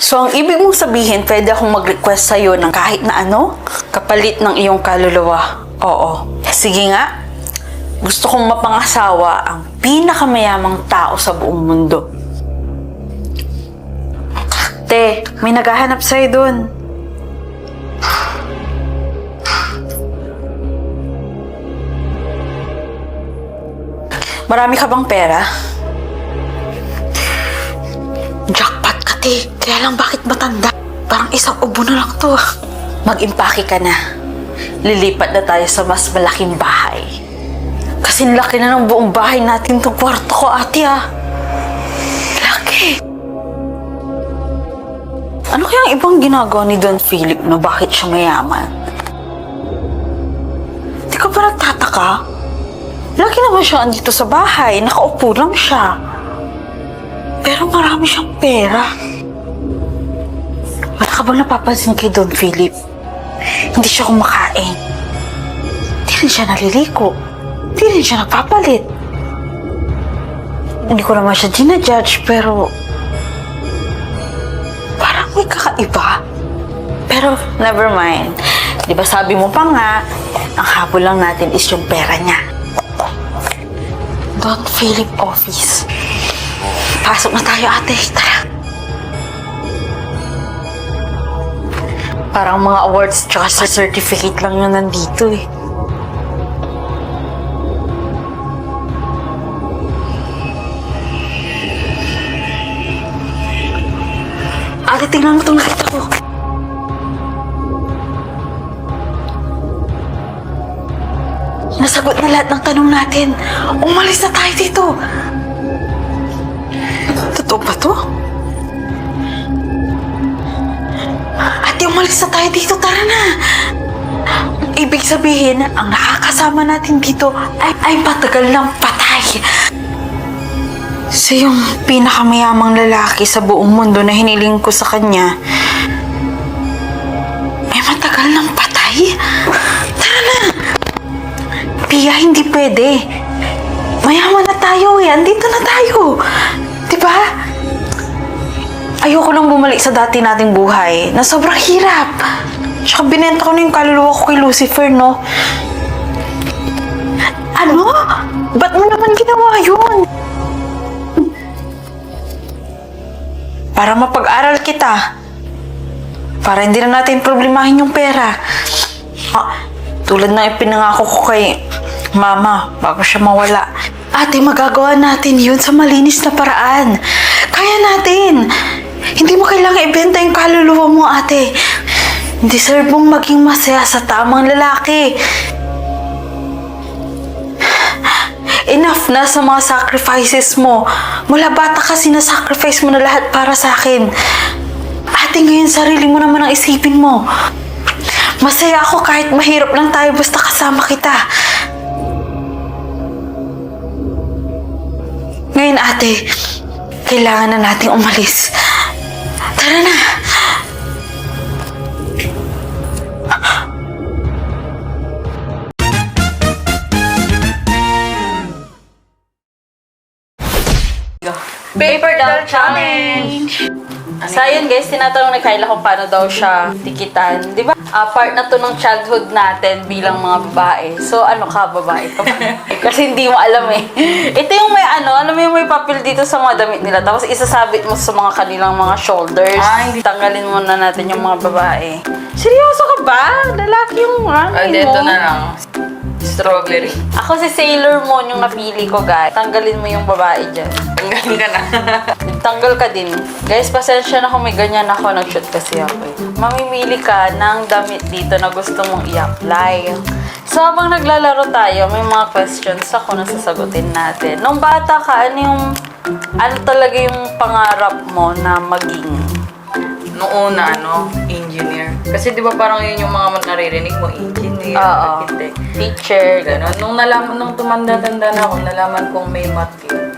So, ang ibig mong sabihin, pwede akong mag-request sa'yo ng kahit na ano, kapalit ng iyong kaluluwa. Oo. Sige nga. Gusto kong mapangasawa ang pinakamayamang tao sa buong mundo. Te, may naghahanap sa'yo dun. Marami ka bang pera? Jackpot ka, te. Kaya lang bakit matanda? Parang isang ubo na lang to. Mag-impake ka na. Lilipat na tayo sa mas malaking bahay. Kasi laki na ng buong bahay natin tong kwarto ko, ate ah. Laki. Ano kaya ang ibang ginagawa ni Don Philip no? Bakit siya mayaman? Di ka ba nagtataka? Lagi naman siya andito sa bahay. Nakaupo lang siya. Pero marami siyang pera. Wala ka bang napapansin kay Don Philip? Hindi siya kumakain. Hindi rin siya naliligo. Hindi rin siya nagpapalit. Hindi ko naman siya ginajudge, pero... Parang may kakaiba. Pero, never mind. Di ba sabi mo pa nga, ang habol lang natin is yung pera niya. Don Philip Office. Pasok na tayo, ate. Tara. Parang mga awards tsaka sa certificate lang yun nandito eh. Ate, tingnan mo itong nakita ko. Nasagot na lahat ng tanong natin. Umalis na tayo dito. Totoo ba to? Ate, umalis na tayo dito. Tara na. Ibig sabihin, ang nakakasama natin dito ay, ay patagal ng patay. Siya yung pinakamayamang lalaki sa buong mundo na hiniling ko sa kanya. Ay matagal ng patay? Tara na. Pia, hindi pwede. Mayaman na tayo eh. Andito na tayo. Ba? Ayoko lang bumalik sa dati nating buhay na sobrang hirap. Tsaka binenta ko na yung kaluluwa ko kay Lucifer, no? Ano? Ba't mo naman ginawa yun? Para mapag-aral kita. Para hindi na natin problemahin yung pera. Ah, tulad na ipinangako ko kay Mama bago siya mawala. Ate, magagawa natin yun sa malinis na paraan. Kaya natin. Hindi mo kailangan ibenta yung kaluluwa mo, ate. Deserve mong maging masaya sa tamang lalaki. Enough na sa mga sacrifices mo. Mula bata kasi na-sacrifice mo na lahat para sa akin. Ate, ngayon sarili mo naman ang isipin mo. Masaya ako kahit mahirap lang tayo basta kasama kita. Ngayon, ate, kailangan na nating umalis. Tara na. Paper doll challenge! So, ayun guys, tinatanong ni Kyla kung paano daw siya tikitan. Di ba? Ah, part na to ng childhood natin bilang mga babae. So, ano ka, babae ka ba? Kasi hindi mo alam eh. Ito yung may ano, alam mo yung may papel dito sa mga damit nila. Tapos isasabit mo sa mga kanilang mga shoulders. Ah, hindi. Tanggalin muna natin yung mga babae. Seryoso ka ba? Lalaki yung rangi mo. dito na lang. Strawberry. Ako si Sailor Moon yung napili ko, guys. Tanggalin mo yung babae dyan. Tanggalin ka na. Tanggal ka din. Guys, pasensya na kung may ganyan ako. Nag-shoot kasi ako eh. Mamimili ka ng damit dito na gusto mong i-apply. So, habang naglalaro tayo, may mga questions ako na sasagutin natin. Nung bata ka, ano yung... Ano talaga yung pangarap mo na maging? Noong una, ano, engineer. Kasi di ba parang yun yung mga naririnig mo, engineer, Oo. architect. Teacher, gano'n. Nung nalaman, nung tumanda-tanda na ako, nalaman kong may math yun.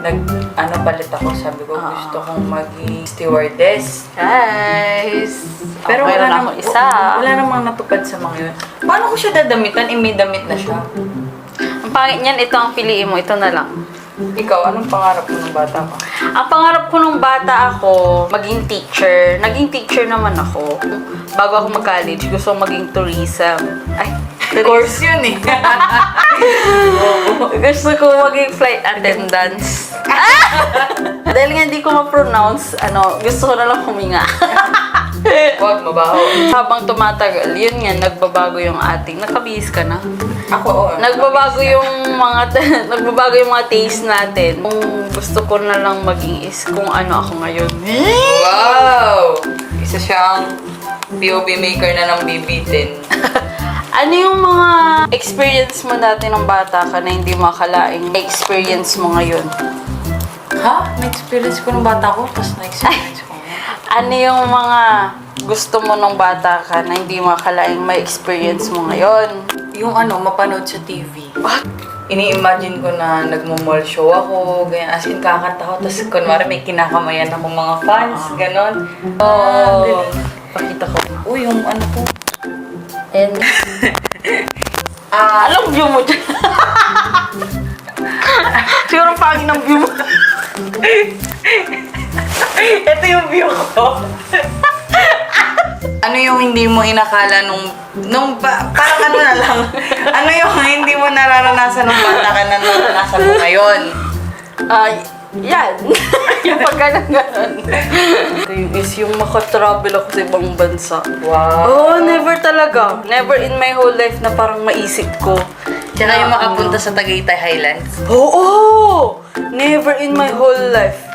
Nag, ano, balit ako. Sabi ko, Oo. gusto kong maging stewardess. Guys! Pero okay, wala na namang isa. Wala namang natupad sa mga yun. Paano ko siya dadamitan? Eh, may damit na siya. Ang pangit niyan, ito ang piliin mo. Ito na lang. Ikaw, anong pangarap mo ng bata ka? Ang pangarap ko nung bata ako, maging teacher. Naging teacher naman ako. Bago ako mag-college, gusto ko maging tourism. Ay, Course yun eh. gusto ko maging flight attendants. Dahil nga hindi ko ma-pronounce, ano, gusto ko na lang huminga. Huwag, mabaho. Habang tumatagal, yun nga, nagbabago yung ating, nakabihis ka na. Ako, oo. Nagbabago yung mga nagbabago yung mga taste natin. Kung gusto ko na lang maging is kung ano ako ngayon. Wow! Isa siyang POV maker na ng BB10. Ano yung mga experience mo dati ng bata ka na hindi makalaing experience mo ngayon? Ha? Na-experience ko nung bata ko, tapos na-experience ko. Ano yung mga gusto mo nung bata ka na hindi makalaing may experience mo ngayon? Yung ano, mapanood sa TV. Ini-imagine ko na nagmo-mall show ako, ganyan. As in, kakanta ko. Tapos, kunwari, may kinakamayan akong mga fans, ganon. Oh, Oh, pakita ko. Uy, yung ano ko. And, Ah, anong view mo dyan? Siguro pangin ng view mo. ito yung view ko. ano yung hindi mo inakala nung, nung ba, parang ano na lang, ano yung hindi mo nararanasan nung bata ka na nararanasan mo ngayon? Ay, yan. yung pagka ganon. Ito yung is yung makatravel ako sa ibang bansa. Wow. Oh, never talaga. Never in my whole life na parang maisip ko. Tsaka yung na, makapunta sa Tagaytay Highlands. Oo! Never in my whole life.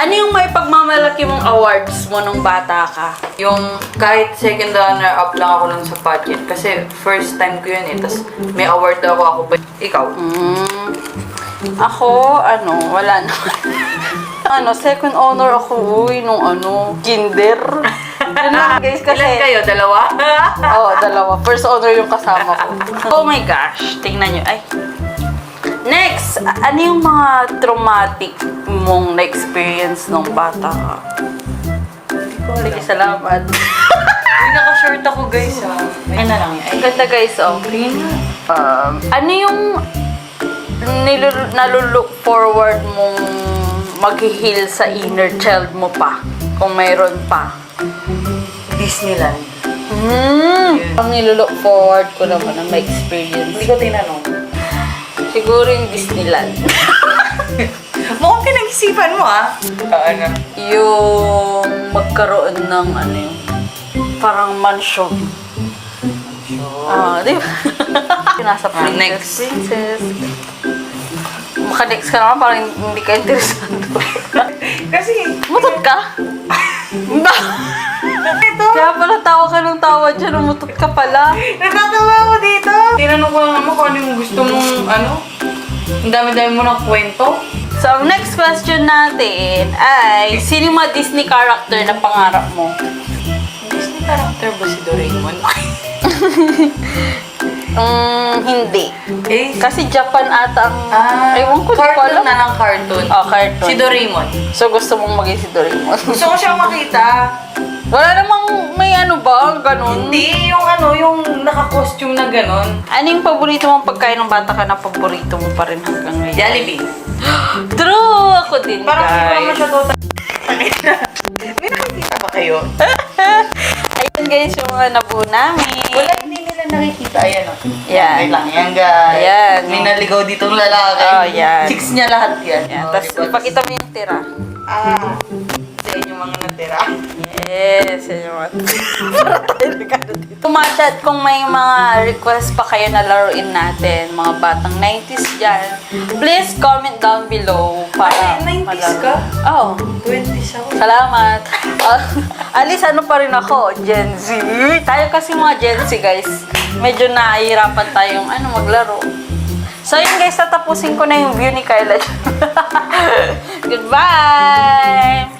Ano yung may pagmamalaki mong awards mo nung bata ka? Yung kahit second runner up lang ako nun sa pageant. Kasi first time ko yun eh. Tapos may award ako ako pa. Ikaw? Mm, ako, ano, wala naman. ano, second honor ako, uy, nung ano, kinder. Lang, guys, kasi... Ilan kayo? Dalawa? Oo, dalawa. First honor yung kasama ko. Oh my gosh, tingnan nyo. Ay. Next, ano yung mga traumatic mong na-experience nung bata ka? Sige, salamat. Uy, naka-short ako guys ah. Ay na lang Ang ganda guys, oh. Green Um, ano yung nilul- naluluok forward mong mag-heal sa inner child mo pa? Kung mayroon pa. Disneyland. Hmm. Ang nilulook forward ko naman na may experience. Hindi ko tinanong. Siguro yung Disneyland. Mukhang pinag-isipan mo ah. ano? yung magkaroon ng ano yun, parang mansion. Ah, di ba? Yung Nasa princess. next. Princess. Maka-next ka naman, parang hindi ka interesado. Kasi, Mutot ka? Ba? Ito, Kaya pala tawa ka ng tawa dyan, umutot ka pala. natatawa ako dito. Tinanong ko lang naman kung ano yung gusto mong ano. Ang dami-dami mo ng kwento. So, ang next question natin ay, sino yung mga Disney character na pangarap mo? Disney character ba si Doraemon? Mm, hindi. eh, Kasi Japan ata ang... ah, Ewan ko, di ko cartoon alam. na ng cartoon. Oh, cartoon. Si Doraemon. So, gusto mong maging si Doraemon? Gusto ko siyang makita. Wala namang may ano ba, ganun. Hindi, yung ano, yung naka-costume na ganon. Ano yung paborito mong pagkain ng bata ka na paborito mo pa rin hanggang ngayon? Jollibee. True! Ako din, Parang hindi ko naman guys. siya total. May nakikita ba kayo? Ayun, guys, yung mga nabuo namin. Wala, hindi nila nakikita. Ayan o. Yan. Wait lang, yan guys. Ayan. May naligaw ditong lalaki. Oh, yan. Chicks niya lahat yan. Yan, Oh, tapos diba? ipakita mo yung tira. Ah. Sa inyo mga natira. Yes, yun yung mga nagkano dito. Tumachat kung may mga request pa kayo na laruin natin, mga batang 90s dyan, please comment down below para Ay, 90s malaro. ka? Oo. 20s ako. Salamat. Uh, alis ano pa rin ako, Gen Z. Tayo kasi mga Gen Z, guys. Medyo nahihirapan tayong ano, maglaro. So yun guys, tatapusin ko na yung view ni Kyla. Goodbye!